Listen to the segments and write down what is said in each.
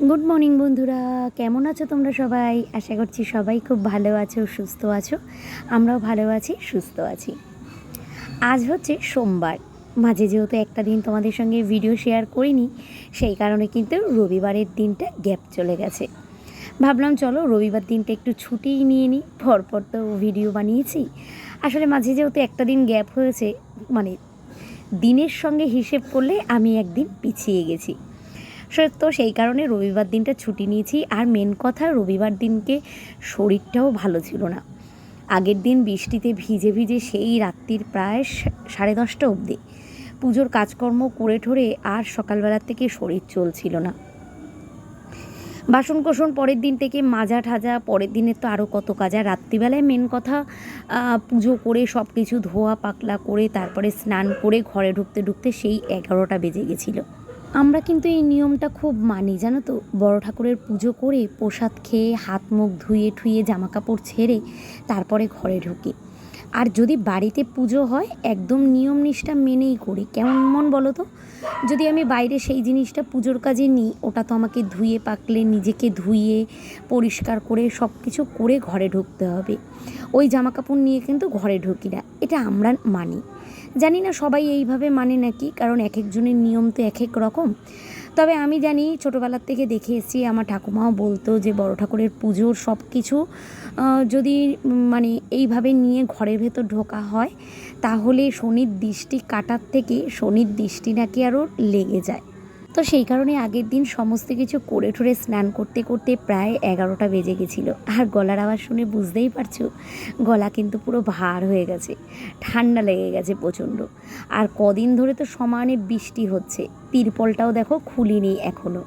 Good morning বন্ধুরা। কেমন আছো তোমরা সবাই? আশা করছি সবাই খুব ভালো আছো, সুস্থ আছো। আমরাও ভালো আছি, সুস্থ আছি। আজ হচ্ছে সোমবার। মাঝে যেহেতু একটা দিন তোমাদের সঙ্গে ভিডিও শেয়ার করিনি, সেই কারণে কিন্তু রবিবারের দিনটা গ্যাপ চলে গেছে। ভাবলাম, চলো রবিবার দিনটা একটু ছুটিই নিয়ে নিই। পরপর তো ভিডিও বানিয়েছি। আসলে মাঝে যেহেতু একটা দিন গ্যাপ হয়েছে মানে দিনের সঙ্গে হিসেব করলে আমি একদিন পিছিয়ে গেছি। তো সেই কারণে রবিবার দিনটা ছুটি নিয়েছি। আর মেন কথা, রবিবার দিনকে শরীরটাও ভালো ছিল না। আগের দিন বৃষ্টিতে ভিজে ভিজে সেই রাত্রির প্রায় সাড়ে দশটা অবধি পুজোর কাজকর্ম করে ঠরে আর সকালবেলার থেকে শরীর চলছিল না। বাসন পরের দিন থেকে মাজা ঠাজা, পরের দিনের তো আরও কত কাজ। আর রাত্রিবেলায় মেন কথা পুজো করে সব কিছু ধোয়া পাকলা করে তারপরে স্নান করে ঘরে ঢুকতে ঢুকতে সেই এগারোটা বেজে গেছিল। আমরা কিন্তু এই নিয়মটা খুব মানি, জানো তো? বড় ঠাকুরের পুজো করে প্রসাদ খেয়ে হাত মুখ ধুয়ে ঠুয়ে জামা কাপড় ছেড়ে তারপরে ঘরে ঢুকি। আর যদি বাড়িতে পুজো হয়, একদম নিয়ম নিষ্ঠা মেনেই করি। কেমন মন বলো তো? যদি আমি বাইরে সেই জিনিসটা পুজোর কাজে নিই, ওটা তো আমাকে ধুয়ে পাকলে নিজেকে ধুয়ে, পরিষ্কার করে সব কিছু করে ঘরে ঢুকতে হবে। ওই জামা কাপড় নিয়ে কিন্তু ঘরে ঢুকি না। এটা আমরা মানি। জানি না সবাই এইভাবে মানে নাকি, কারণ এক একজনের নিয়ম তো এক এক রকম। তবে আমি জানি ছোটোবেলার থেকে দেখে এসেছি, আমার ঠাকুমাও বলতো যে বড় ঠাকুরের পুজোর সব কিছু যদি মানে এইভাবে নিয়ে ঘরের ভেতর ঢোকা হয়, তাহলে শনির দৃষ্টি কাটার থেকে শনির দৃষ্টি নাকি আরও লেগে যায়। তো সেই কারণে আগের দিন সমস্ত কিছু করে ঠরে স্নান করতে করতে প্রায় এগারোটা বেজে গেছিল। আর গলার আওয়াজ শুনে বুঝতেই পারছ, গলা কিন্তু পুরো ভার হয়ে গেছে, ঠান্ডা লেগে গেছে প্রচণ্ড। আর কদিন ধরে তো সমানে বৃষ্টি হচ্ছে, তিরপলটাও দেখো খুলিনি এখনও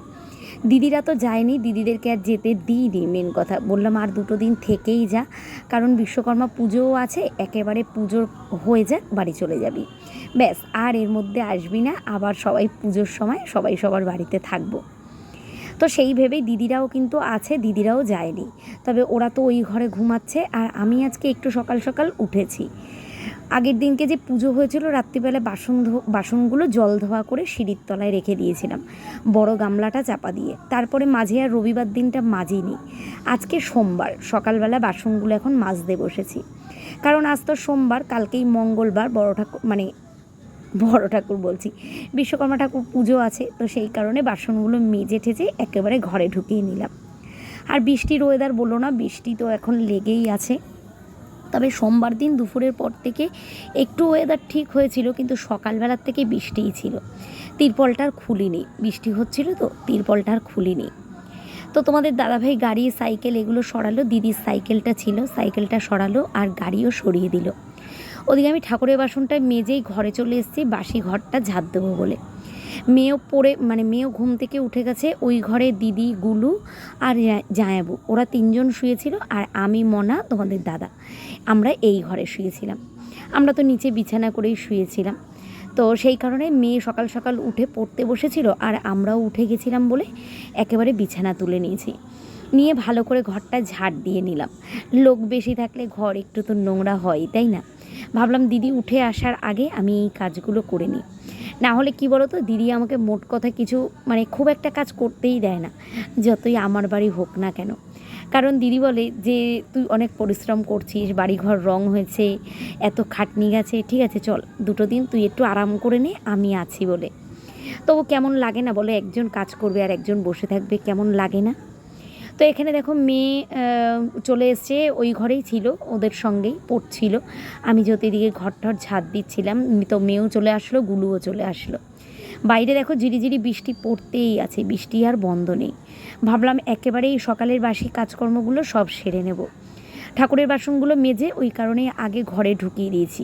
দিদিরা তো যায়নি, দিদিদেরকে আর যেতে দিই দিইনি মেন কথা। বললাম, আর দুটো দিন থেকেই যা, কারণ বিশ্বকর্মা পুজোও আছে, একেবারে পুজোর হয়ে যাক, বাড়ি চলে যাবি। ব্যাস, আর এর মধ্যে আসবি না, আবার সবাই পুজোর সময় সবাই সবার বাড়িতে থাকব। তো সেই ভেবেই দিদিরাও কিন্তু আছে, দিদিরাও যায়নি। তবে ওরা তো ওই ঘরে ঘুমাচ্ছে, আর আমি আজকে একটু সকাল সকাল উঠেছি। আগের দিনকে যে পুজো হয়েছিল রাত্রিবেলা বাসন বাসনগুলো জল ধোয়া করে সিঁড়ির তলায় রেখে দিয়েছিলাম, বড় গামলাটা চাপা দিয়ে। তারপরে মাঝে আর রবিবার দিনটা মাজিনি। আজকে সোমবার, সকালবেলা বাসনগুলো এখন মাজতে বসেছি। কারণ আজ তো সোমবার, কালকেই মঙ্গলবার, বড় ঠাকুর মানে বড় ঠাকুর বলছি, বিশ্বকর্মা ঠাকুর পুজো আছে, তো সেই কারণে বাসনগুলো মেজে ঠেজে একেবারে ঘরে ঢুকিয়ে নিলাম। আর বৃষ্টির ওয়েদার বলো না, বৃষ্টি তো এখন লেগেই আছে। তবে সোমবার দিন দুপুরের পর থেকে একটু ওয়েদার ঠিক হয়েছিল, কিন্তু সকালবেলার থেকে বৃষ্টিই ছিল। তিরপলটা আর খুলিনি। বৃষ্টি হচ্ছিল তো, তিরপলটা আর খুলিনি। তো তোমাদের দাদাভাই গাড়ি, সাইকেল এগুলো সরালো, দিদির সাইকেলটা ছিল, সাইকেলটা সরালো আর গাড়িও সরিয়ে দিল। ওদিকে আমি ঠাকুরের বাসনটা মেজেই ঘরে চলে এসেছি বাসি ঘরটা ঝাঁট দেবো বলে। মেয়েও পড়ে মানে মেয়েও ঘুম থেকে উঠে গেছে, ওই ঘরে দিদি, গুলু আর জায়াবু। ওরা তিনজন শুয়েছিল আর আমি, মনা, তোমাদের দাদা। আমরা এই ঘরে শুয়েছিলাম। আমরা তো নিচে বিছানা করেই শুয়েছিলাম। তো সেই কারণে মেয়ে সকাল সকাল উঠে পড়তে বসেছিল আর আমরাও উঠে গেছিলাম বলে একেবারে বিছানা তুলে নিয়েছি। নিয়ে ভালো করে ঘরটা ঝাড় দিয়ে নিলাম। লোক বেশি থাকলে ঘর একটু তো নোংরা হয় তাই না? ভাবলাম দিদি উঠে আসার আগে আমি এই কাজগুলো করে নিই। না হলে কি বলো তো দিদি আমাকে মোট কথা কিছু মানে খুব একটা কাজ করতেই দেয় না, যতই আমার বাড়ি হোক না কেন। কারণ দিদি বলে যে, তুই অনেক পরিশ্রম করছিস, বাড়িঘর রং হয়েছে, এত খাটনি গেছে, ঠিক আছে, চল, দুটো দিন তুই একটু আরাম করে নে, আমি আছি বলে। তবু কেমন লাগে না বলে একজন কাজ করবে আর একজন বসে থাকবে, কেমন লাগে না? তো এখানে দেখো মেয়ে চলে এসছে। ওই ঘরেই ছিল, ওদের সঙ্গেই পড়ছিল। আমি যত এদিকে ঘর টর ঝাঁত দিচ্ছিলাম, তো মেয়েও চলে আসলো, গুলুও চলে আসলো। বাইরে দেখো ঝিরিঝিরি বৃষ্টি পড়তেই আছে, বৃষ্টি আর বন্ধ নেই। ভাবলাম একেবারেই সকালের বাসি কাজকর্মগুলো সব সেরে নেব। ঠাকুরের বাসনগুলো মেজে ওই কারণে আগে ঘরে ঢুকিয়ে দিয়েছি।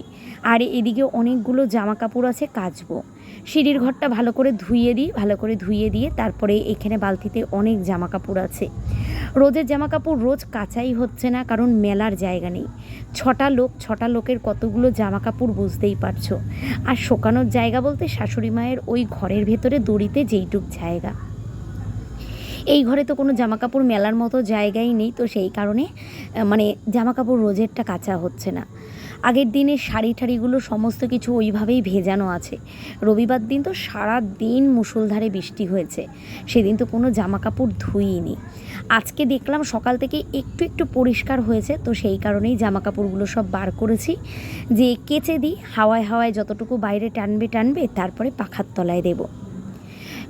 আর এদিকে অনেকগুলো জামা কাপড় আছে, কাচবো। সিঁড়ির ঘরটা ভালো করে ধুইয়ে দিই, ভালো করে ধুইয়ে দিয়ে তারপরে এখানে বালতিতে অনেক জামা কাপড় আছে। রোজের জামা কাপড় রোজ কাচাই হচ্ছে না, কারণ মেলার জায়গা নেই। ছটা লোক, ছটা লোকের কতগুলো জামা কাপড় বুঝতেই পারছ। আর শোকানোর জায়গা বলতে শাশুড়ি মায়ের ওই ঘরের ভেতরে দড়িতে যেইটুক জায়গা। এই ঘরে তো কোনো জামা কাপড় মেলার মতো জায়গাই নেই, তো সেই কারণে মানে জামা কাপড় রোজেরটা কাচা হচ্ছে না। আগের দিনের শাড়ি ঠাড়িগুলো সমস্ত কিছু ওইভাবেই ভেজানো আছে। রবিবার দিন তো সারা দিন মুষলধারে বৃষ্টি হয়েছে, সেদিন তো কোনো জামা কাপড় ধুইনি। আজকে দেখলাম সকাল থেকে একটু একটু পরিষ্কার হয়েছে, তো সেই কারণেই জামা কাপড়গুলো সব বার করেছি। যে কেচে দিই, হাওয়ায় হাওয়ায় যতটুকু বাইরে টানবে টানবে, তারপরে পাখার তলায় দেবো।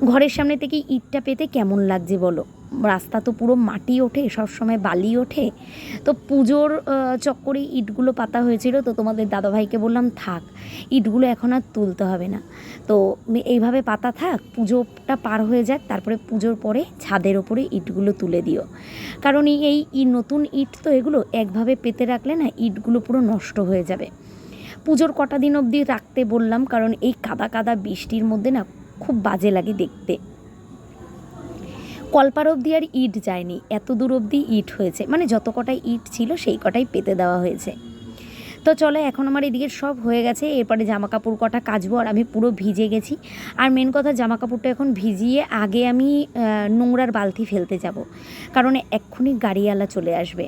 ঘরের সামনে থেকে ইটটা পেতে কেমন লাগছে বলো? রাস্তা তো পুরো মাটি ওঠে সবসময় বালি ওঠে। তো পুজোর চক্করে ইটগুলো পাতা হয়েছিল, তো তোমাদের দাদাভাইকে বললাম, থাক, ইটগুলো এখন আর তুলতে হবে না। তো এইভাবে পাতা থাক, পুজোটা পার হয়ে যাক, তারপরে পুজোর পরে ছাদের ওপরে ইটগুলো তুলে দিও। কারণ এই নতুন ইট তো এগুলো একভাবে পেতে রাখলে না, ইটগুলো পুরো নষ্ট হয়ে যাবে। পুজোর কটা দিন অবধি রাখতে বললাম, কারণ এই কাদা কাদা বৃষ্টির মধ্যে না খুব বাজে লাগে দেখতে। কলপার অবধি আর ইট যায়নি, এত দূর অবধি ইট হয়েছে। মানে যত কটাই ইট ছিল সেই কটাই পেতে দেওয়া হয়েছে। তো চলো, এখন আমার এদিকে সব হয়ে গেছে। এরপরে জামা কাপড় কটা কাচবো আর আমি পুরো ভিজে গেছি। আর মেন কথা জামা কাপড়টা এখন ভিজিয়ে আগে আমি নোংরার বালতি ফেলতে যাব। কারণ এক্ষুনি গাড়িওয়ালা চলে আসবে।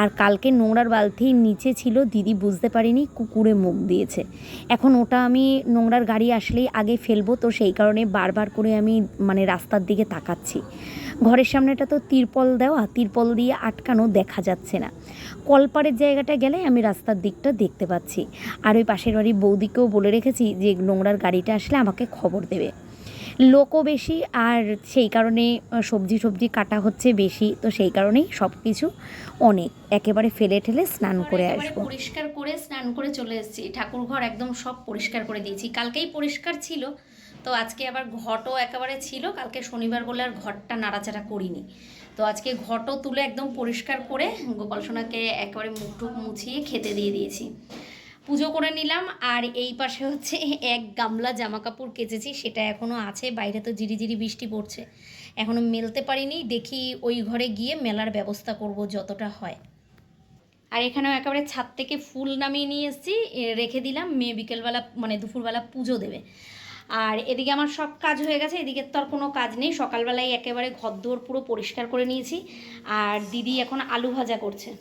আর কালকে নোংরার বালতির নিচে ছিল, দিদি বুঝতে পারিনি, কুকুরে মুখ দিয়েছে। এখন ওটা আমি নোংরার গাড়ি আসলেই আগে ফেলব। তো সেই কারণে বারবার করে আমি মানে রাস্তার দিকে তাকাচ্ছি। ঘরের সামনেটা তো তিরপল দেওয়া তিরপল দিয়ে আটকানো দেখা যাচ্ছে না। কলপাড়ের জায়গাটা গেলে আমি রাস্তার দিকটা দেখতে পাচ্ছি। আর ওই পাশের বাড়ির বৌদিকেও বলে রেখেছি যে নোংরার গাড়িটা আসলে আমাকে খবর দেবে। লোকও বেশি আর সেই কারণে সবজি সবজি কাটা হচ্ছে বেশি তো সেই কারণেই সব কিছু অনেক। একেবারে ফেলে ঠেলে স্নান করে আসব। পরিষ্কার করে স্নান করে চলে এসেছি। ঠাকুর ঘর একদম সব পরিষ্কার করে দিয়েছি। কালকেই পরিষ্কার ছিল তো আজকে আবার ঘটও একেবারে ছিল, কালকে শনিবার বলে আর ঘরটা নাড়াচাড়া করিনি। তো আজকে ঘটও তুলে একদম পরিষ্কার করে গোপাল সোনাকে একেবারে মুখ মুছিয়ে খেতে দিয়ে দিয়েছি। পুজো করে নিলাম, আর এই পাশে হচ্ছে এক গামলা জামা কাপড় কেচেছি, সেটা এখনও আছে, বাইরে তো জিরিজিরি বৃষ্টি পড়ছে। এখনও মেলতে পারিনি, দেখি ওই ঘরে গিয়ে মেলার ব্যবস্থা করব যতটা হয়। আর এখানেও একেবারে ছাদ থেকে ফুল নামিয়ে নিয়ে এসেছি রেখে দিলাম, মেয়ে বিকেলবেলা মানে দুপুরবেলা পুজো দেবে। আর এদিকে আমার সব কাজ হয়ে গেছে, এদিকে তো আর কোনো কাজ নেই। সকালবেলায় একেবারে ঘরদোর পুরো পরিষ্কার করে নিয়েছি। আর দিদি এখন আলু ভাজা করছে।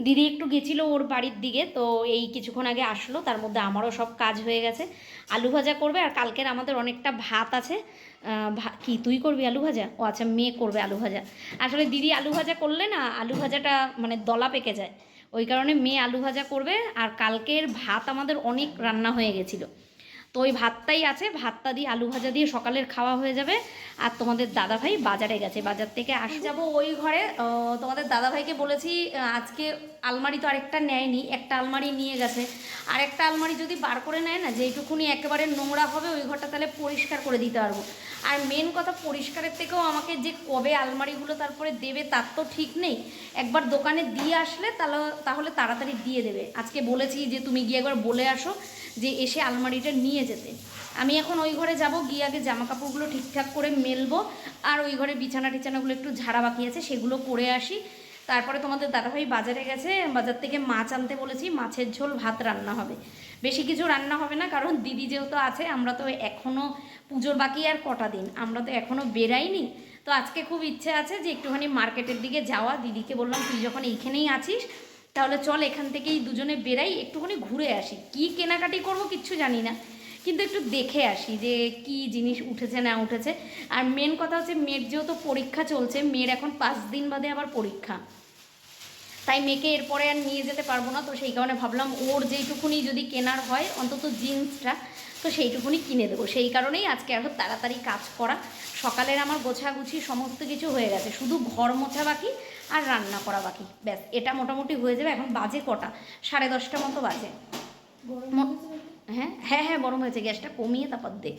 দিদি একটু গেছিল ওর বাড়ির দিকে, তো এই কিছুক্ষণ আগে আসলো, তার মধ্যে আমারও সব কাজ হয়ে গেছে। আলু ভাজা করবে আর কালকের আমাদের অনেকটা ভাত আছে। ভা- কি তুই করবি আলু ভাজা? ও আচ্ছা মেয়ে করবে আলু ভাজা। আসলে দিদি আলু ভাজা করলে না, আলু ভাজাটা মানে দলা পেকে যায়। ওই কারণে মেয়ে আলু ভাজা করবে। আর কালকের ভাত আমাদের অনেক রান্না হয়ে গেছিল। তো ওই ভাতটাই আছে ভাতটা দিয়ে আলু ভাজা দিয়ে সকালের খাওয়া হয়ে যাবে। আর তোমাদের দাদাভাই বাজারে গেছে বাজার থেকে আস যাব ওই ঘরে। তোমাদের দাদাভাইকে বলেছি আজকে আলমারি তো আরেকটা নেয়নি একটা আলমারি নিয়ে গেছে। আর একটা আলমারি যদি বার করে নেয় না যেইটুকুনি একেবারে নোংরা হবে ওই ঘরটা তাহলে পরিষ্কার করে দিতে পারব। আর মেন কথা পরিষ্কারের থেকেও আমাকে যে কবে আলমারিগুলো তারপরে দেবে তার তো ঠিক নেই। একবার দোকানে দিয়ে আসলে তাহলে তাহলে তাড়াতাড়ি দিয়ে দেবে। আজকে বলেছি যে তুমি গিয়ে একবার বলে আসো। যে এসে আলমারিটা নিয়ে যেতে। আমি এখন ওই ঘরে যাব, গিয়ে আগে জামা কাপড়গুলো ঠিকঠাক করে মেলবো, আর ওই ঘরে বিছানা টিছানাগুলো একটু ঝাড়া বাকি আছে সেগুলো করে আসি। তারপরে তোমাদের দাদাভাই বাজারে গেছে, বাজার থেকে মাছ আনতে বলেছি, মাছের ঝোল ভাত রান্না হবে। বেশি কিছু রান্না হবে না, কারণ দিদি যেহেতু আছে, আমরা তো এখনও পুজোর বাকি আর কটা দিন, আমরা তো এখনও বেরাইনি। তো আজকে খুব ইচ্ছে আছে যে একটুখানি মার্কেটের দিকে যাওয়া। দিদিকে বললাম, তুই যখন এইখানেই আছিস তাহলে চল এখান থেকেই দুজনে বেরাই, একটুখানি ঘুরে আসি। কি কেনাকাটি করব কিচ্ছু জানি না। কিন্তু একটু দেখে আসি যে কি জিনিস উঠেছে, না উঠেছে। আর মেন কথা হচ্ছে মেয়ের যেহেতু পরীক্ষা চলছে, মেয়ের এখন পাঁচ দিন বাদে আবার পরীক্ষা। তাই মেয়েকে এরপরে আর নিয়ে যেতে পারব না, তো সেই কারণে ভাবলাম ওর যেইটুকুনি যদি কেনার হয়, অন্তত জিন্সটা, তো সেইটুকুনি কিনে দেবো। সেই কারণেই আজকে আরও তাড়াতাড়ি কাজ করা। সকালের আমার গোছাগুছি সমস্ত কিছু হয়ে গেছে। শুধু ঘর মোছা বাকি আর রান্না করা বাকি। ব্যাস এটা মোটামুটি হয়ে যাবে এখন বাজে কটা? সাড়ে দশটা মতো বাজে। হ্যাঁ হ্যাঁ হ্যাঁ গরম হয়েছে গ্যাসটা কমিয়ে তারপর দে।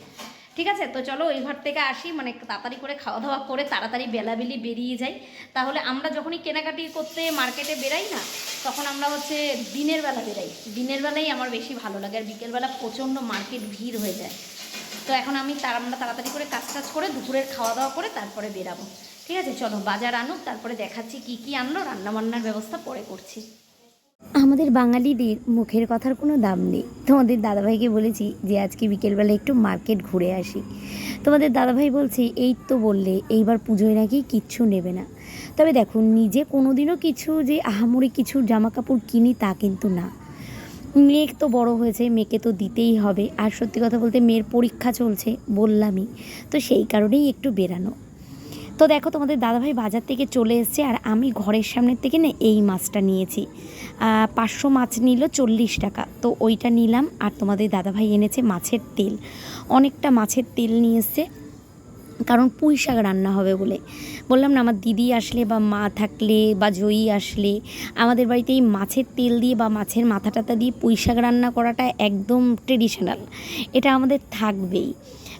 ঠিক আছে তো চলো ওই ঘর থেকে আসি মানে তাড়াতাড়ি করে খাওয়া দাওয়া করে তাড়াতাড়ি বেলাবেলি বেরিয়ে যাই। তাহলে আমরা যখনই কেনাকাটি করতে মার্কেটে বেরাই না তখন আমরা হচ্ছে দিনের বেলা বেরাই। দিনের বেলাই আমার বেশি ভালো লাগে আর বিকেলবেলা প্রচণ্ড মার্কেট ভিড় হয়ে যায়। তো এখন আমি তার আমরা তাড়াতাড়ি করে কাজ টাজ করে দুপুরের খাওয়া দাওয়া করে তারপরে বেরাবো। ঠিক আছে? চলো, বাজার আনুক, তারপরে দেখাচ্ছি কি কি আনলো, রান্নাবান্নার ব্যবস্থা পরে করছি। আমাদের বাঙালিদের মুখের কথার কোনো দাম নেই। তোমাদের দাদাভাইকে বলেছি যে আজকে বিকেলবেলা একটু মার্কেট ঘুরে আসি। তোমাদের দাদাভাই বলছে, এই তো বললে, এইবার পুজোয় নাকি কিচ্ছু নেবে না। তবে দেখো, নিজে কোনোদিনও কিছু যে আহামরি কিছু জামা কাপড় কিনি তা কিন্তু না। মেয়ে তো বড় হয়েছে, মেয়েকে তো দিতেই হবে। আর সত্যি কথা বলতে মেয়ের পরীক্ষা চলছে, বললামই। তো সেই কারণেই একটু বেরানো। তো দেখো তোমাদের দাদাভাই বাজার থেকে চলে এসছে, আর আমি ঘরের সামনের থেকে না এই মাছটা নিয়েছি। পাঁচশো মাছ নিল চল্লিশ টাকা। তো ওইটা নিলাম, আর তোমাদের দাদাভাই এনেছে মাছের তেল। অনেকটা মাছের তেল নিয়ে এসছে। কারণ পুঁই শাক রান্না হবে বলে। বললাম না, আমার দিদি আসলে বা মা থাকলে বা জয়ী আসলে, আমাদের বাড়িতে এই মাছের তেল দিয়ে বা মাছের মাথা টাথা দিয়ে পুঁই শাক রান্না করাটা একদম ট্রেডিশনাল এটা আমাদের থাকবেই।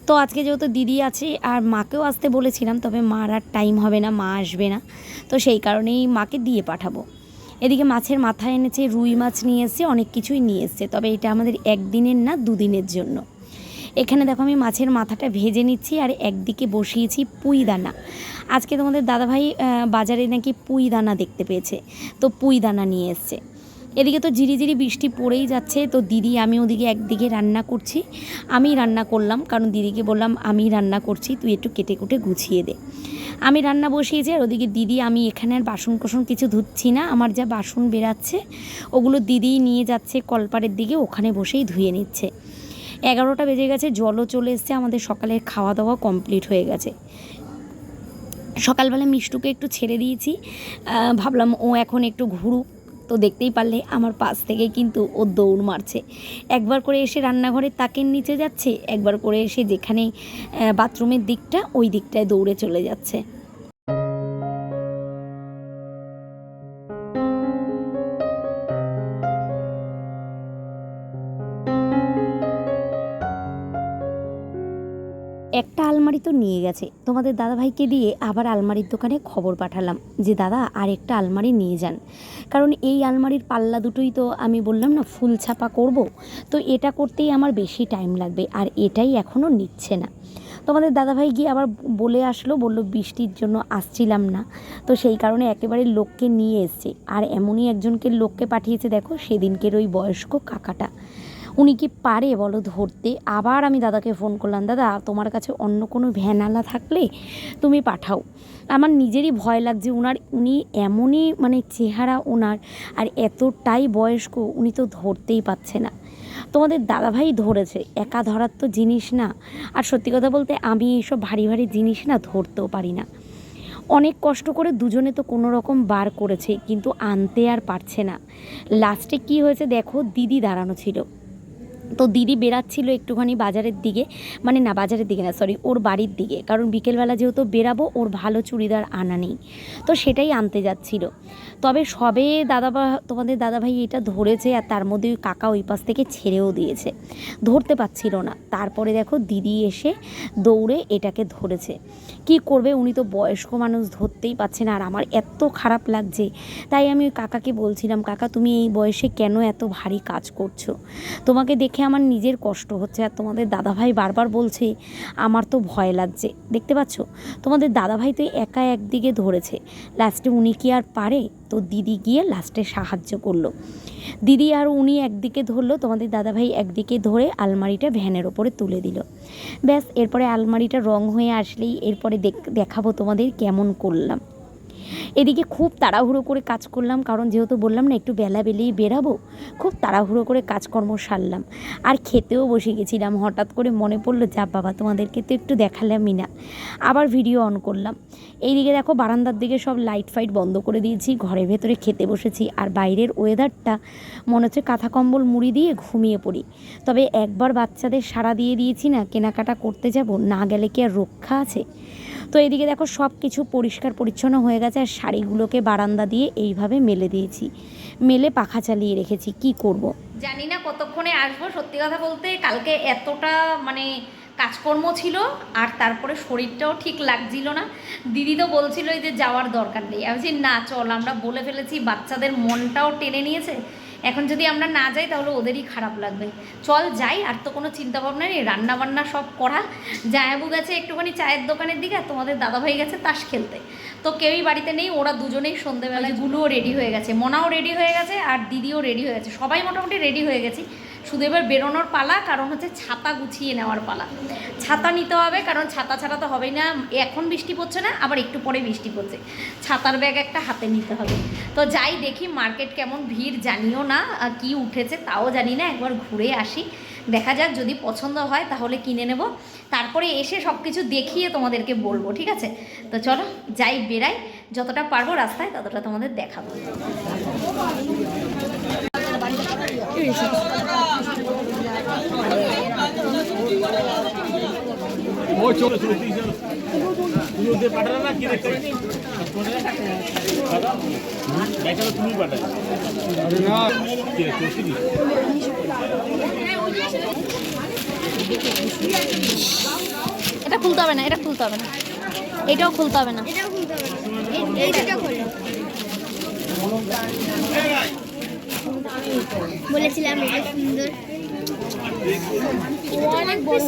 তো আজকে যেহেতু দিদি আছে, আর মাকেও আসতে বলেছিলাম, তবে মার আর টাইম হবে না, মা আসবে না। তো সেই কারণেই মাকে দিয়ে পাঠাবো। এদিকে মাছের মাথা এনেছে রুই মাছ নিয়ে এসছে, অনেক কিছুই নিয়ে এসছে, তবে এটা আমাদের একদিনের না দুদিনের জন্য। এখানে দেখো আমি মাছের মাথাটা ভেজে নিচ্ছি আর একদিকে বসিয়েছি পুঁই দানা আজকে তোমাদের দাদাভাই বাজারে নাকি পুঁই দানা দেখতে পেয়েছে, তো পুঁই দানা নিয়ে এসছে। এদিকে তো ঝিরিঝিরি বৃষ্টি পড়েই যাচ্ছে, তো দিদি আমি ওদিকে একদিকে রান্না করছি, আমি রান্না করলাম, কারণ দিদিকে বললাম, আমি রান্না করছি, তুই একটু কেটে কুটে গুছিয়ে দে। আমি রান্না বসিয়েছি আর ওদিকে দিদি, আমি এখানে আর বাসন কোসন কিছু ধুচ্ছি না, আমার যা বাসন বেরাচ্ছে, ওগুলো দিদি নিয়ে যাচ্ছে কলপারের দিকে, ওখানে বসেই ধুয়ে নিচ্ছে। এগারোটা বেজে গেছে, জলও চলে এসছে, আমাদের সকালের খাওয়া দাওয়া কমপ্লিট হয়ে গেছে। সকালবেলা মিষ্টুকে একটু ছেড়ে দিয়েছি ভাবলাম ও এখন একটু ঘুরুক, তো দেখতেই পারলে আমার পাশ থেকে কিন্তু ও দৌড় মারছে। একবার করে এসে রান্নাঘরের তাকের নিচে যাচ্ছে, একবার করে এসে যেখানে বাথরুমের দিকটা, ওই দিকটায় দৌড়ে চলে যাচ্ছে। একটা আলমারি তো নিয়ে গেছে। তোমাদের দাদাভাইকে দিয়ে আবার আলমারির দোকানে খবর পাঠালাম যে, দাদা আর একটা আলমারি নিয়ে যান। কারণ এই আলমারির পাল্লা দুটোই তো আমি বললাম না, ফুল ছাপা করব। তো এটা করতেই আমার বেশি টাইম লাগবে, আর এটাই এখনও নিচ্ছে না। তোমাদের দাদাভাই গিয়ে আবার বলে আসলো, বলল বৃষ্টির জন্য আসছিলাম না। তো সেই কারণে একেবারে লোককে নিয়ে এসছে। আর এমনই একজনকে লোককে পাঠিয়েছে, দেখো, সেদিনকের ওই বয়স্ক কাকাটা। উনি কি পারে বলো ধরতে? আবার আমি দাদাকে ফোন করলাম, দাদা, তোমার কাছে অন্য কোনো ভ্যানালা থাকলে তুমি পাঠাও। আমার নিজেরই ভয় লাগছে, উনার, উনি এমনই মানে চেহারা ওনার আর এতটাই বয়স্ক, উনি তো ধরতেই পাচ্ছে না। তোমাদের দাদাভাই ধরেছে, একা ধরার তো জিনিস না। আর সত্যি কথা বলতে, আমি এইসব ভারী ভারী জিনিস না ধরতেও পারি না। অনেক কষ্ট করে দুজনে তো কোনো রকম বার করেছে, কিন্তু আনতে আর পারছে না। লাস্টে কি হয়েছে দেখো, দিদি দাঁড়ানো ছিল। তো দিদি বেরাচ্ছিল একটুখানি বাজারের দিকে। মানে না, বাজারের দিকে না সরি ওর বাড়ির দিকে। কারণ বিকেলবেলা যেহেতু বেরাবো ওর ভালো চুড়িদার আনা নেই। তো সেটাই আনতে যাচ্ছিল। তবে সবে দাদা তোমাদের দাদাভাই এটা ধরেছে আর তার মধ্যে ওই কাকা ওই পাশ থেকে ছেড়েও দিয়েছে। ধরতে পারছিল না। তারপরে দেখো দিদি এসে দৌড়ে এটাকে ধরেছে। কি করবে? উনি তো বয়স্ক মানুষ, ধরতেই পারছে না। আর আমার এত খারাপ লাগছে। তাই আমি ওই কাকাকে বলছিলাম, কাকা, তুমি এই বয়সে কেন এত ভারী কাজ করছ? তোমাকে দেখে আমার নিজের কষ্ট হচ্ছে। আর তোমাদের দাদাভাই বারবার বলছে, আমার তো ভয় লাগছে। দেখতে পাচ্ছ? তোমাদের দাদাভাই তো একা একদিকে ধরেছে। লাস্টে উনি কি আর পারে? তো দিদি গিয়ে লাস্টে সাহায্য করল। দিদি আর উনি একদিকে ধরলো, তোমাদের দাদাভাই একদিকে ধরে আলমারিটা ভ্যানের ওপরে তুলে দিল। ব্যাস, এরপরে আলমারিটা রং হয়ে আসলেই এরপরে দেখ- দেখাবো তোমাদের কেমন করলাম। এদিকে খুব তাড়াহুড়ো করে কাজ করলাম, কারণ যেহেতু বললাম না একটু বেলা বেলেই বেরাবো, খুব তাড়াহুড়ো করে কাজকর্ম সারলাম। আর খেতেও বসে গেছিলাম, হঠাৎ করে মনে পড়ল, যা বাবা, তোমাদেরকে তো একটু দেখালামই না। আবার ভিডিও অন করলাম। এইদিকে দেখো, বারান্দার দিকে সব লাইট ফাইট বন্ধ করে দিয়েছি, ঘরের ভেতরে খেতে বসেছি। আর বাইরের ওয়েদারটা মনে হচ্ছে কাঁথা কম্বল মুড়ি দিয়ে ঘুমিয়ে পড়ি। তবে একবার বাচ্চাদের সাড়া দিয়ে দিয়েছি না, কেনাকাটা করতে যাব, না গেলে কি আর রক্ষা আছে? তো এদিকে দেখো সব কিছু পরিষ্কার পরিচ্ছন্ন হয়ে গেছে, আর শাড়িগুলোকে বারান্দা দিয়ে এইভাবে মেলে দিয়েছি। মেলে পাখা চালিয়ে রেখেছি, কি করব। জানি না কতক্ষণে আসব, সত্যি কথা বলতে কালকে এতটা মানে কাজকর্ম ছিল, আর তারপরে শরীরটাও ঠিক লাগছিল না। দিদি তো বলছিল যে যাওয়ার দরকার নেই। আমি না, চল, আমরা বলে ফেলেছি, বাচ্চাদের মনটাও টেনে নিয়েছে এখন যদি আমরা না যাই তাহলে ওদেরই খারাপ লাগবে। চল যাই আর তো কোনো চিন্তা ভাবনা নেই রান্নাবান্না সব করা। জায়াবু গেছে একটুখানি চায়ের দোকানের দিকে আর তোমাদের দাদাভাই গেছে তাস খেলতে। তো কেউই বাড়িতে নেই ওরা দুজনেই সন্ধেবেলায় গুলোও রেডি হয়ে গেছে মনাও রেডি হয়ে গেছে আর দিদিও রেডি হয়ে গেছে। সবাই মোটামুটি রেডি হয়ে গেছি। এবার বেরোনোর পালা, কারণ হচ্ছে ছাতা গুছিয়ে নেওয়ার পালা। ছাতা নিতে হবে, কারণ ছাতা ছাড়া তো হবেই না। এখন বৃষ্টি পড়ছে না, আবার একটু পরে বৃষ্টি পড়ছে। ছাতার ব্যাগ একটা হাতে নিতে হবে। তো যাই দেখি মার্কেট কেমন ভিড়, জানিও না কি উঠেছে তাও জানি না, একবার ঘুরে আসি। দেখা যাক, যদি পছন্দ হয় তাহলে কিনে নেব। তারপরে এসে সব কিছু দেখিয়ে তোমাদেরকে বলব, ঠিক আছে? তো চলো, যাই বেরাই যতটা পারব রাস্তায়, ততটা তোমাদের দেখাবো। এটা খুলতে হবে না এটা খুলতে হবে না। এটাও খুলতে হবে না। বলেছিলাম এটা সুন্দর। অনেক বড়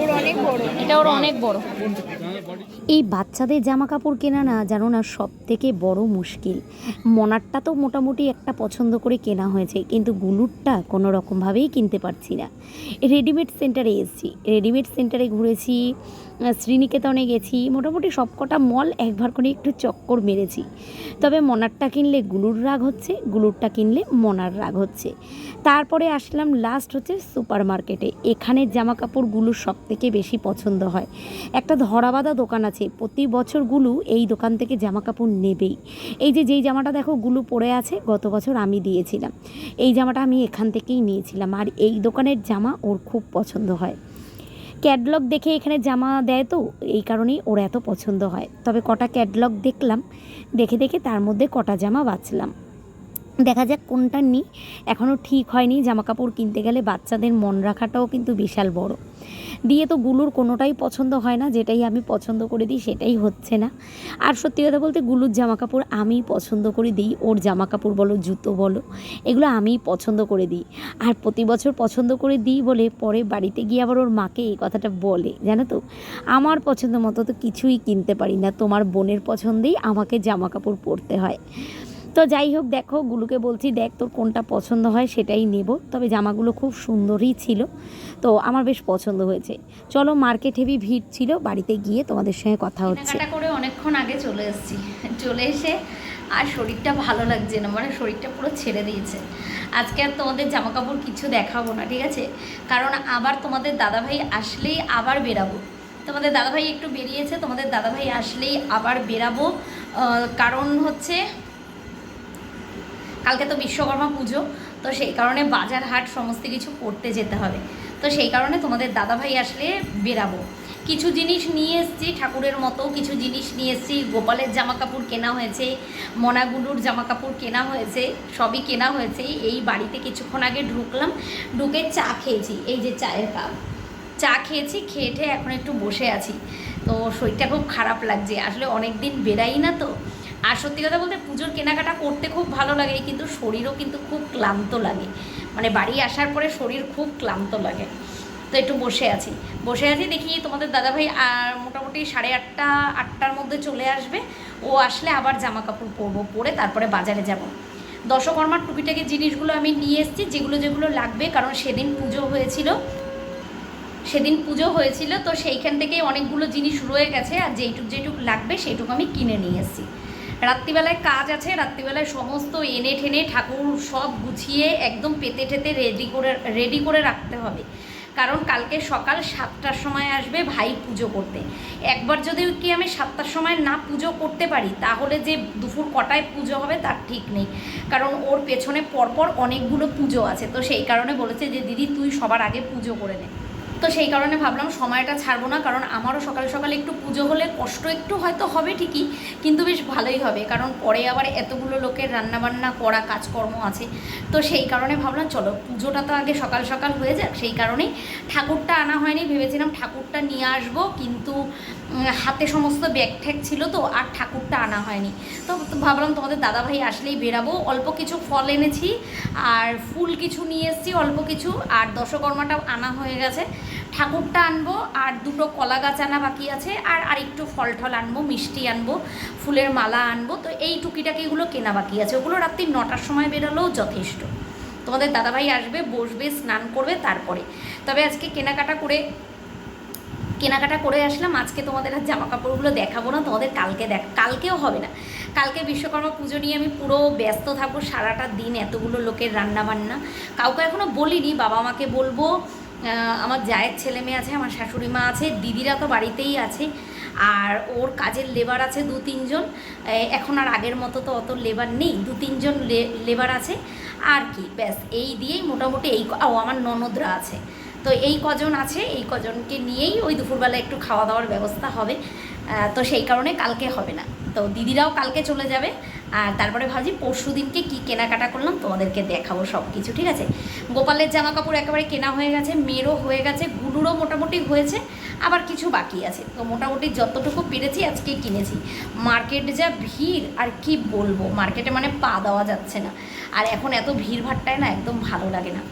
ওর অনেক বড়। এটা ওর অনেক বড়। এই বাচ্চাদের জামা কাপড় কেনা না জানো না সব থেকে বড় মুশকিল। মনারটা তো মোটামুটি একটা পছন্দ করে কেনা হয়েছে, কিন্তু গুলুরটা কোনো রকমভাবেই কিনতে পারছি না। রেডিমেড সেন্টারে এসেছি। রেডিমেড সেন্টারে ঘুরেছি শ্রীনিকেতনে গেছি, মোটামুটি সব কটা মল একবার করে একটু চক্কর মেরেছি। তবে মনারটা কিনলে গুলুর রাগ হচ্ছে, গুলুরটা কিনলে মনার রাগ হচ্ছে। তারপরে আসলাম লাস্ট হচ্ছে সুপার মার্কেটে এখানের জামা কাপড়গুলো সব থেকে বেশি পছন্দ হয়। একটা ধরাবাঁধা দোকান আছে প্রতি বছর গুলু এই দোকান থেকে জামা কাপড় নেবেই। এই যে যেই জামাটা দেখো গুলু পরে আছে, গত বছর আমি দিয়েছিলাম। এই জামাটা আমি এখান থেকেই নিয়েছিলাম, আর এই দোকানের জামা ওর খুব পছন্দ হয়। ক্যাটলগ দেখে এখানে জামা দেয় তো, এই কারণেই ওর এত পছন্দ হয়। তবে কটা ক্যাটলগ দেখলাম, দেখে দেখে তার মধ্যে কটা জামা বাছলাম দেখা যাক কোনটা নিই। এখনও ঠিক হয়নি জামা কাপড় কিনতে গেলে বাচ্চাদের মন রাখাটাও কিন্তু বিশাল বড়। দিয়ে তো গুলুর কোনোটাই পছন্দ হয় না, যেটাই আমি পছন্দ করে দিই সেটাই হচ্ছে না। আর সত্যি কথা বলতে গুলুর জামা কাপড় আমিই পছন্দ করে দিই, ওর জামা কাপড় বলো, জুতো বলো, এগুলো আমিই পছন্দ করে দিই। আর প্রতি বছর পছন্দ করে দিই বলে পরে বাড়িতে গিয়ে আবার ওর মাকে এই কথাটা বলে, জানো তো? আমার পছন্দ মতো তো কিছুই কিনতে পারি না, তোমার বোনের পছন্দেই আমাকে জামা কাপড় পরতে হয়। তো যাই হোক, দেখো, গুলুকে বলছি, দেখ, তোর কোনটা পছন্দ হয় সেটাই নেব। তবে জামাগুলো খুব সুন্দরই ছিল। তো আমার বেশ পছন্দ হয়েছে। চলো মার্কেট হেভি ভিড় ছিল, বাড়িতে গিয়ে তোমাদের সঙ্গে কথা হচ্ছে। করে অনেকক্ষণ আগে চলে এসেছি। চলে এসে আর শরীরটা ভালো লাগছে না মানে শরীরটা পুরো ছেড়ে দিয়েছে। আজকে আর তোমাদের জামা কাপড় কিছু দেখাবো না, ঠিক আছে? কারণ আবার তোমাদের দাদাভাই আসলেই আবার বেরাবো। তোমাদের দাদাভাই একটু বেরিয়েছে, তোমাদের দাদাভাই আসলেই আবার বেরাবো। কারণ হচ্ছে কালকে তো বিশ্বকর্মা পুজো, তো সেই কারণে বাজার হাট সমস্ত কিছু করতে যেতে হবে। তো সেই কারণে তোমাদের দাদাভাই আসলে বেরাবো। কিছু জিনিস নিয়ে এসেছি ঠাকুরের মতো, কিছু জিনিস নিয়ে এসেছি। গোপালের জামা কাপড় কেনা হয়েছে মনাগুলুর জামা কাপড় কেনা হয়েছে, সবই কেনা হয়েছে। এই বাড়িতে কিছুক্ষণ আগে ঢুকলাম, ঢুকে চা খেয়েছি। এই যে চায়ের কাপ চা খেয়েছি, খেয়ে এখন একটু বসে আছি। তো শরীরটা খুব খারাপ লাগছে। আসলে অনেক দিন বেরাই না তো আর সত্যি কথা বলতে পুজোর কেনাকাটা করতে খুব ভালো লাগে, কিন্তু শরীরও কিন্তু খুব ক্লান্ত লাগে। মানে বাড়ি আসার পরে শরীর খুব ক্লান্ত লাগে। তো একটু বসে আছি। বসে আছি দেখি তোমাদের দাদাভাই আর মোটামুটি সাড়ে আটটা, আটটার মধ্যে চলে আসবে। ও আসলে আবার জামা কাপড় পরবো, পরে তারপরে বাজারে যাব। দশকর্মার টুকিটাকি জিনিসগুলো আমি নিয়ে এসেছি, যেগুলো যেগুলো লাগবে, কারণ সেদিন পুজো হয়েছিল। সেদিন পুজো হয়েছিল, তো সেইখান থেকে অনেকগুলো জিনিস রয়ে গেছে, আর যেইটুক যেটুক লাগবে, সেইটুকু আমি কিনে নিয়ে এসেছি। রাত্রিবেলায় কাজ আছে, রাত্রিবেলায় সমস্ত এনে ঠেনে ঠাকুর সব গুছিয়ে একদম পেতে ঠেতে রেডি করে রেডি করে রাখতে হবে। কারণ কালকে সকাল সাতটার সময় আসবে ভাই পুজো করতে। একবার যদি কি আমি সাতটার সময় না পুজো করতে পারি, তাহলে যে দুপুর কটায় পুজো হবে তার ঠিক নেই। কারণ ওর পেছনে পরপর অনেকগুলো পুজো আছে, তো সেই কারণে বলেছে যে, দিদি, তুই সবার আগে পুজো করে নে। তো সেই কারণে ভাবলাম সময়টা ছাড়বো না, কারণ আমারও সকাল সকাল একটু পুজো হলে কষ্ট একটু হয়তো হবে ঠিকই, কিন্তু বেশ ভালোই হবে, কারণ পরে আবার এতগুলো লোকের রান্নাবান্না করা, কাজকর্ম আছে, তো সেই কারণে ভাবলাম চলো পুজোটা তো আগে সকাল সকাল হয়ে যাক, সেই কারণেই ঠাকুরটা আনা হয়নি, ভেবেছিলাম ঠাকুরটা নিয়ে আসব, কিন্তু হাতে সমস্ত ব্যাগ ঠ্যাগ ছিল তো, আর ঠাকুরটা আনা হয়নি। তো ভাবলাম তোমাদের দাদাভাই আসলেই বেরাবো। অল্প কিছু ফল এনেছি, আর ফুল কিছু নিয়ে এসেছি, অল্প কিছু, আর দশকর্মাটাও আনা হয়ে গেছে। ঠাকুরটা আনব, আর দুটো কলা গাছ আনা বাকি আছে, আর আরেকটু ফল টল আনব, মিষ্টি আনব, ফুলের মালা আনব। তো এই টুকিটাকিগুলো কেনা বাকি আছে। ওগুলো রাত্রি নটার সময় বেরোলেও যথেষ্ট। তোমাদের দাদাভাই আসবে, বসবে, স্নান করবে, তারপরে। তবে আজকে কেনাকাটা করে কেনাকাটা করে আসলাম। আজকে তোমাদের আর জামা কাপড়গুলো দেখাবো না, তোমাদের কালকে দেখ, কালকেও হবে না। কালকে বিশ্বকর্মা পুজো নিয়ে আমি পুরো ব্যস্ত থাকব, সারাটা দিন এতগুলো লোকের রান্না বান্না কাউকে এখনও বলিনি, বাবা মাকে বলব আমার জায়ের ছেলে মেয়ে আছে, আমার শাশুড়ি মা আছে, দিদিরা তো বাড়িতেই আছে, আর ওর কাজের লেবার আছে দু তিনজন। এখন আর আগের মতো তো অত লেবার নেই, দু তিনজন লেবার আছে। আর কি, ব্যাস, এই দিয়েই মোটামুটি এই ও, আমার ননদরা আছে। তো এই কজন আছে, এই কজনকে নিয়েই ওই দুপুরবেলা একটু খাওয়া দাওয়ার ব্যবস্থা হবে। তো সেই কারণে কালকে হবে না। তো দিদিরাও কালকে চলে যাবে। আর তারপরে ভাবছি পরশু দিনকে কী কেনাকাটা করলাম, তোমাদেরকে দেখাবো সব কিছু ঠিক আছে? গোপালের জামা কাপড় একেবারে কেনা হয়ে গেছে মেয়েরও হয়ে গেছে গুলুরও মোটামুটি হয়েছে, আবার কিছু বাকি আছে। তো মোটামুটি যতটুকু পেরেছি আজকে কিনেছি। মার্কেট যা ভিড়, আর কি বলব? মার্কেটে মানে পা দেওয়া যাচ্ছে না। আর এখন এত ভিড় ভাট্টায় না একদম ভালো লাগে না।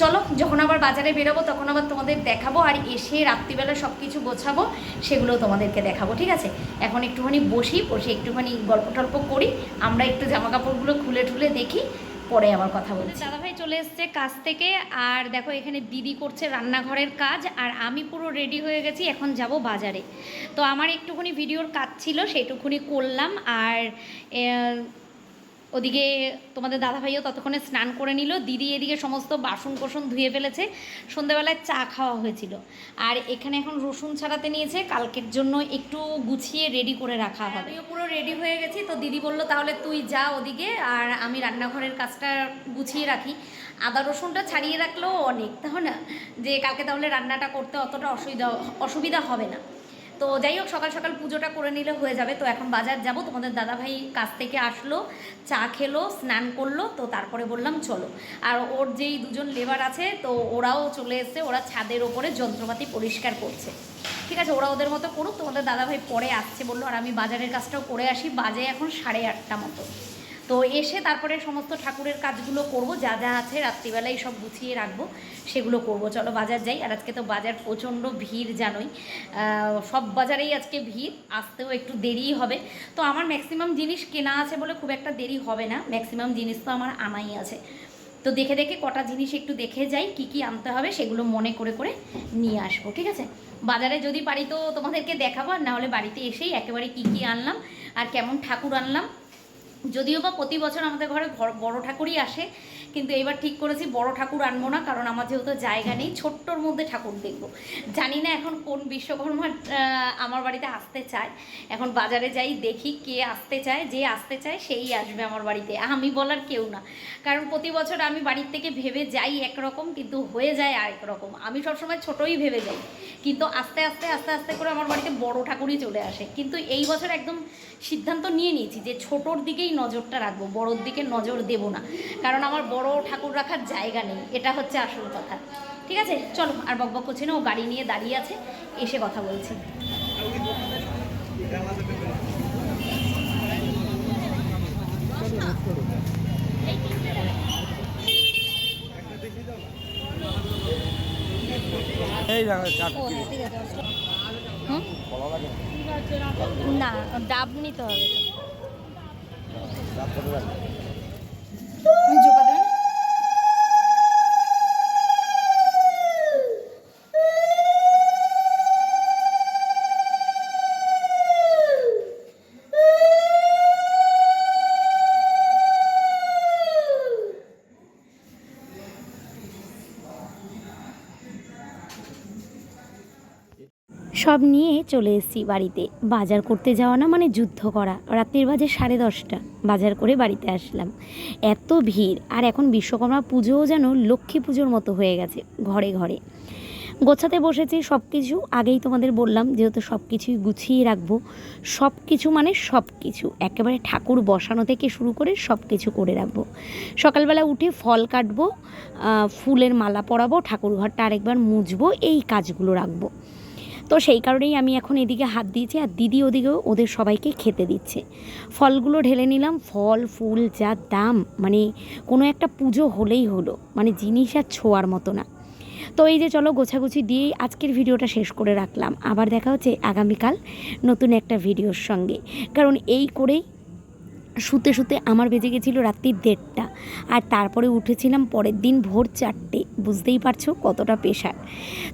চলো, যখন আবার বাজারে বেরোবো, তখন আবার তোমাদের দেখাবো আর এসে রাত্রিবেলা সব কিছু গোছাবো সেগুলো তোমাদেরকে দেখাবো, ঠিক আছে? এখন একটুখানি বসি, বসে একটুখানি গল্প টল্প করি, আমরা একটু জামা কাপড়গুলো খুলে ঠুলে দেখি, পরে আবার কথা বলছি। দাদাভাই চলে এসছে কাজ থেকে, আর দেখো এখানে দিদি করছে রান্নাঘরের কাজ, আর আমি পুরো রেডি হয়ে গেছি, এখন যাব বাজারে। তো আমার একটুখানি ভিডিওর কাজ ছিল সেইটুকুনি করলাম, আর ওদিকে তোমাদের দাদাভাইও ততক্ষণে স্নান করে নিল। দিদি এদিকে সমস্ত বাসন কোসন ধুয়ে ফেলেছে। সন্ধেবেলায় চা খাওয়া হয়েছিল। আর এখানে এখন রসুন ছাড়াতে নিয়েছে। কালকের জন্য একটু গুছিয়ে রেডি করে রাখা হবে। আমিও পুরো রেডি হয়ে গেছি। তো দিদি বলল, তাহলে তুই যা ওদিকে আর আমি রান্নাঘরের কাজটা গুছিয়ে রাখি। আদা রসুনটা ছাড়িয়ে রাখলেও অনেক তাই না? যে কালকে তাহলে রান্নাটা করতে অতটা অসুবিধা অসুবিধা হবে না। তো যাই হোক, সকাল সকাল পুজোটা করে নিলে হয়ে যাবে। তো এখন বাজার যাব। তোমাদের দাদাভাই কাছ থেকে আসলো, চা খেলো, স্নান করল, তো তারপরে বললাম চলো। আর ওর যেই দুজন লেবার আছে, তো ওরাও চলে এসছে। ওরা ছাদের ওপরে যন্ত্রপাতি পরিষ্কার করছে। ঠিক আছে, ওরা ওদের মতো করুক। তোমাদের দাদাভাই পরে আসছে বলল, আর আমি বাজারের কাজটাও করে আসি। বাজে এখন সাড়ে আটটা মতো। তো এসে তারপরে সমস্ত ঠাকুরের কাজগুলো করব, যা যা আছে রাত্রিবেলায় সব গুছিয়ে রাখব, সেগুলো করব। চলো বাজার যাই, আর আজকে তো বাজার প্রচণ্ড ভিড় জানোই। সব বাজারেই আজকে ভিড়, আসতেও একটু দেরিই হবে। তো আমার ম্যাক্সিমাম জিনিস কেনা আছে বলে খুব একটা দেরি হবে না ম্যাক্সিমাম জিনিস তো আমার আনাই আছে। তো দেখে দেখে কটা জিনিস একটু দেখে যাই, কি কি আনতে হবে সেগুলো মনে করে করে নিয়ে আসব, ঠিক আছে? বাজারে যদি পারি তো তোমাদেরকে দেখাবো, আর নাহলে বাড়িতে এসেই একেবারে কি কি আনলাম, আর কেমন ঠাকুর আনলাম যদিও বা প্রতি বছর আমাদের ঘরে বড় ঠাকুরই আসে কিন্তু এবার ঠিক করেছি, বড় ঠাকুর আনব না, কারণ আমার যেহেতু জায়গা নেই, ছোট্টর মধ্যে ঠাকুর দেখব। জানি না এখন কোন বিশ্বকর্মা আমার বাড়িতে আসতে চায়। এখন বাজারে যাই, দেখি কে আসতে চায়, যে আসতে চায়, সেই আসবে আমার বাড়িতে। আমি বলার কেউ না। কারণ প্রতি বছর আমি বাড়ির থেকে ভেবে যাই একরকম, কিন্তু হয়ে যায় আরেক রকম। আমি সবসময় ছোটই ভেবে যাই, কিন্তু আস্তে আস্তে আস্তে আস্তে করে আমার বাড়িতে বড় ঠাকুরই চলে আসে। কিন্তু এই বছর একদম সিদ্ধান্ত নিয়ে নিয়েছি যে ছোটোর দিকেই নজরটা রাখব, বড়োর দিকে নজর দেব না। কারণ আমার বড় ঠাকুর রাখার জায়গা নেই। এটা হচ্ছে আসল কথা। ঠিক আছে? চলো আর বকবক করছি না ও গাড়ি নিয়ে দাঁড়িয়ে আছে এসে কথা বলছি। না ডাব নিতে হবে। সব নিয়ে চলে এসেছি বাড়িতে। বাজার করতে যাওয়া না মানে যুদ্ধ করা। রাত্রির বাজে সাড়ে দশটা। বাজার করে বাড়িতে আসলাম। এত ভিড়। আর এখন বিশ্বকর্মা পুজোও যেন লক্ষ্মী পুজোর মতো হয়ে গেছে, ঘরে ঘরে। গোছাতে বসেছি সব কিছু আগেই তোমাদের বললাম যেহেতু সব কিছুই গুছিয়ে রাখব। সব কিছু মানে সব কিছু একেবারে ঠাকুর বসানো থেকে শুরু করে সব কিছু করে রাখব। সকালবেলা উঠে ফল কাটবো ফুলের মালা পরাবো ঠাকুর ঘরটা আরেকবার মুছবো, এই কাজগুলো রাখব। তো সেই কারণেই আমি এখন এদিকে হাত দিয়েছি আর দিদি ওদিকেও ওদের সবাইকে খেতে দিচ্ছে। ফলগুলো ঢেলে নিলাম, ফল, ফুল, যা দাম মানে কোনো একটা পুজো হলেই হলো মানে জিনিস আর ছোঁয়ার মতো না। তো এই যে চলো গোছাগুছি দিয়েই আজকের ভিডিওটা শেষ করে রাখলাম। আবার দেখা হচ্ছে আগামীকাল নতুন একটা ভিডিওর সঙ্গে। কারণ এই করেই শুতে শুতে আমার বেজে গেছিল রাত্রি দেড়টা। আর তারপরে উঠেছিলাম পরের দিন ভোর চারটে। বুঝতেই পারছ কতটা পেশার।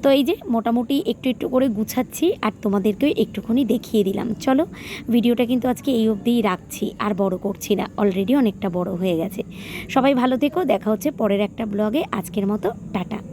তো এই যে মোটামুটি একটু একটু করে গুছাচ্ছি আর তোমাদেরকেও একটুখানি দেখিয়ে দিলাম। চলো, ভিডিওটা কিন্তু আজকে এই অবধিই রাখছি, আর বড় করছি না। অলরেডি অনেকটা বড় হয়ে গেছে। সবাই ভালো থেকো, দেখা হচ্ছে পরের একটা ব্লগে আজকের মতো, টাটা।